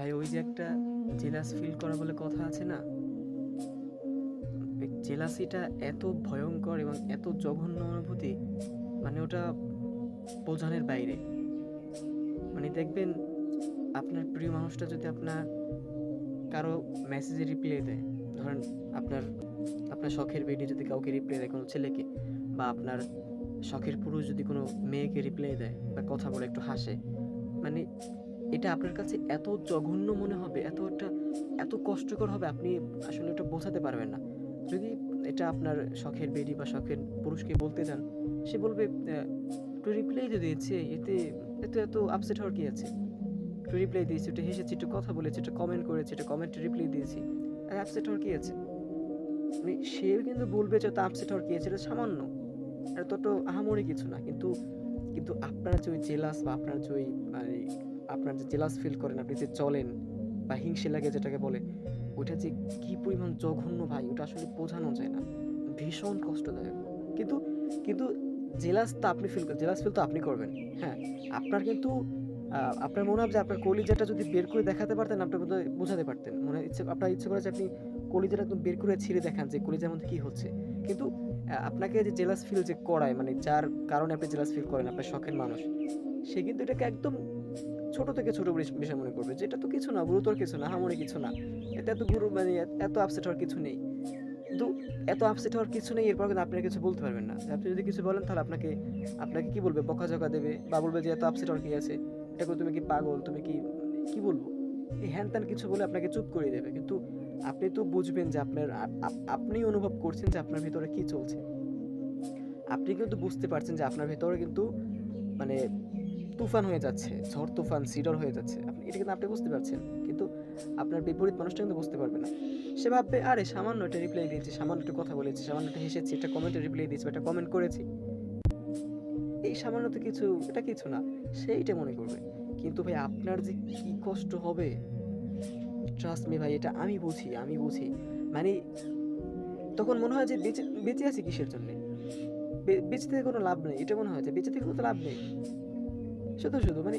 ভাই ওই যে একটা জেলাস ফিল করা বলে কথা আছে না? জেলাসিটা এত ভয়ঙ্কর এবং এত জঘন্য অনুভূতি মানে ওটা বোঝানোর বাইরে। মানে দেখবেন, আপনার প্রিয় মানুষটা যদি আপনার কারও মেসেজে রিপ্লাই দেয়, ধরেন আপনার আপনার শখের বেডি যদি কাউকে রিপ্লাই দেয় কোনো ছেলেকে, বা আপনার শখের পুরুষ যদি কোনো মেয়েকে রিপ্লাই দেয় বা কথা বলে একটু হাসে মানে এটা আপনার কাছে এত জঘন্য মনে হবে, এত একটা, এত কষ্টকর হবে, আপনি আসলে এটা বোঝাতে পারবেন না। যদি এটা আপনার শখের বেডি বা শখের পুরুষকে বলতে যান, সে বলবে একটু রিপ্লাই তো দিয়েছে, এতে এতে এত আপসেট হওয়ার কি আছে? একটু রিপ্লাই দিয়েছি, একটু হেসেছি, একটু কথা বলেছি, একটু কমেন্ট করেছি, একটু কমেন্ট রিপ্লাই দিয়েছি। আর আপসেট হওয়ার কি আছে? মানে সে কিন্তু বলবে যে তা আপসেট হওয়ার কি আছে? এটা সামান্য। এটা তো তো আহামরি কিছু না। কিন্তু কিন্তু আপনার যে ওই জেলাস বা আপনার যে ওই মানে আপনার যে জেলাস ফিল করেন, আপনি যে চলেন বা হিংসে লাগে যেটাকে বলে, ওইটা যে কি পরিমাণ জঘন্য ভাই, ওটা আসলে বোঝানো যায় না। ভীষণ কষ্টদায়ক। কিন্তু কিন্তু জেলাস তো আপনি ফিল জেলাস ফিল তো আপনি করবেন। হ্যাঁ আপনার কিন্তু আপনার মনে হবে যে আপনার কলিজাটা যদি বের করে দেখাতে পারতেন, আপনি বোধহয় বোঝাতে পারতেন। মনে হয় ইচ্ছে, আপনার ইচ্ছে করে যে আপনি কলিজাটা একদম বের করে ছিঁড়ে দেখান যে কলিজার মধ্যে কি হচ্ছে। কিন্তু আপনাকে যে জেলাস ফিল যে করায় মানে যার কারণে আপনি জেলাস ফিল করেন আপনার শখের মানুষ। সে কিন্তু এটাকে একদম ছোট থেকে ছোট বিষয় মনে করবে যে এটা তো কিছু না, গুরুতর কিছু না হামরি কিছু না। এটা এত গুরু মানে এত- আপসেট হওয়ার কিছু নেই। কিন্তু এত আপসেট হওয়ার কিছু নেই, এরপর কিন্তু আপনি কিছু বলতে পারবেন না। আপনি যদি কিছু বলেন, তাহলে আপনাকে আপনাকে কি বলবে? বকাঝকা দেবে বা বলবে যে এত আপসেট হওয়ার কি আছে? এটা করে তুমি কি পাগল? তুমি কি কি বলব? এই হ্যান ত্যান কিছু বলে আপনাকে চুপ করে দেবে। কিন্তু আপনি তো বুঝবেন যে আপনার আপ- আপ- আপনি অনুভব করছেন যে আপনার ভিতরে কি চলছে। আপনি কিন্তু বুঝতে পারছেন যে আপনার ভিতরে কিন্তু মানে তুফান হয়ে যাচ্ছে, ঝড় তুফান, সিডর হয়ে যাচ্ছে। আপনি এটা কিন্তু আপনি বুঝতে পারছেন, কিন্তু আপনার বিপরীত মানুষটা কিন্তু বুঝতে পারবে না। সে ভাববে, আরে, সামান্য একটা রিপ্লাই দিয়েছি, সামান্য একটা কথা বলেছি, সামান্য একটা হেসেছি, একটা কমেন্টে রিপ্লাই দিয়েছি একটা কমেন্ট করেছি। এই সামান্য তো কিছু, এটা কিছু না, সেইটা মনে করবে। কিন্তু ভাই, আপনার যে কি কষ্ট হবে? ট্রাস্ট মি ভাই, এটা আমি বুঝি আমি বুঝি। মানে তখন মনে হয় যে বেঁচে বেঁচে আছি কিসের জন্যে? বেঁচে থেকে কোনো লাভ নেই, এটা মনে হয় যে বেঁচে থেকে কোনো লাভ নেই। শুধু শুধু মানে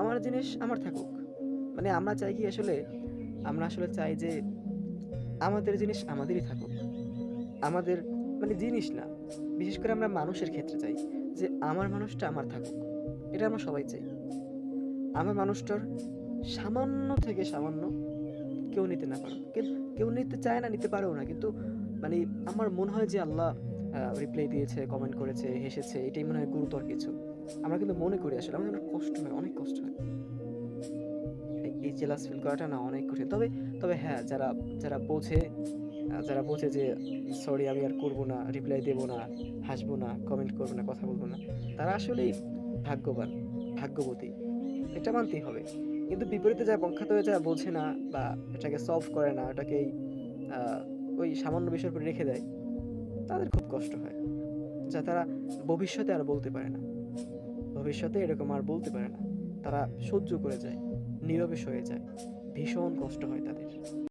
আমার জিনিস আমার থাকুক। মানে আমরা চাই কি আসলে, আমরা আসলে চাই যে আমাদের জিনিস আমাদেরই থাকুক। আমাদের মানে জিনিস না, বিশেষ করে আমরা মানুষের ক্ষেত্রে চাই যে আমার মানুষটা আমার থাকুক। এটা আমরা সবাই চাই। আমার মানুষটার সামান্য থেকে সামান্য কেউ নিতে না পারো কেউ নিতে চায় না, নিতে পারেও না, কিন্তু মানে আমার মনে হয় যে আল্লাহ রিপ্লাই দিয়েছে কমেন্ট করেছে, হেসেছে, এটাই মনে হয় গুরুতর কিছু। আমরা কিন্তু মনে করি আসলে, আমাদের কষ্ট হয়, অনেক কষ্ট হয়। এই- জেলাস ফিল করাটা না অনেক কঠিন। তবে তবে হ্যাঁ যারা যারা বোঝে যারা বোঝে যে সরি আমি আর করব না রিপ্লাই দেবো না, হাসবো না কমেন্ট করব না, কথা বলব না, তারা আসলেই ভাগ্যবান, ভাগ্যবতী। এটা মানতেই হবে। কিন্তু বিপরীতে যা বখ্যাত হয়ে যা বোঝে না বা এটাকে সলভ করে না, এটাকেই ওই সামান্য বিষয়ের উপর রেখে দেয় তাদের খুব কষ্ট হয়, যা তারা ভবিষ্যতে আর বলতে পারে না। ভবিষ্যতে এরকম আর বলতে পারে না। তারা সহ্য করে যায় নীরবে সয়ে যায়, ভীষণ কষ্ট হয় তাদের।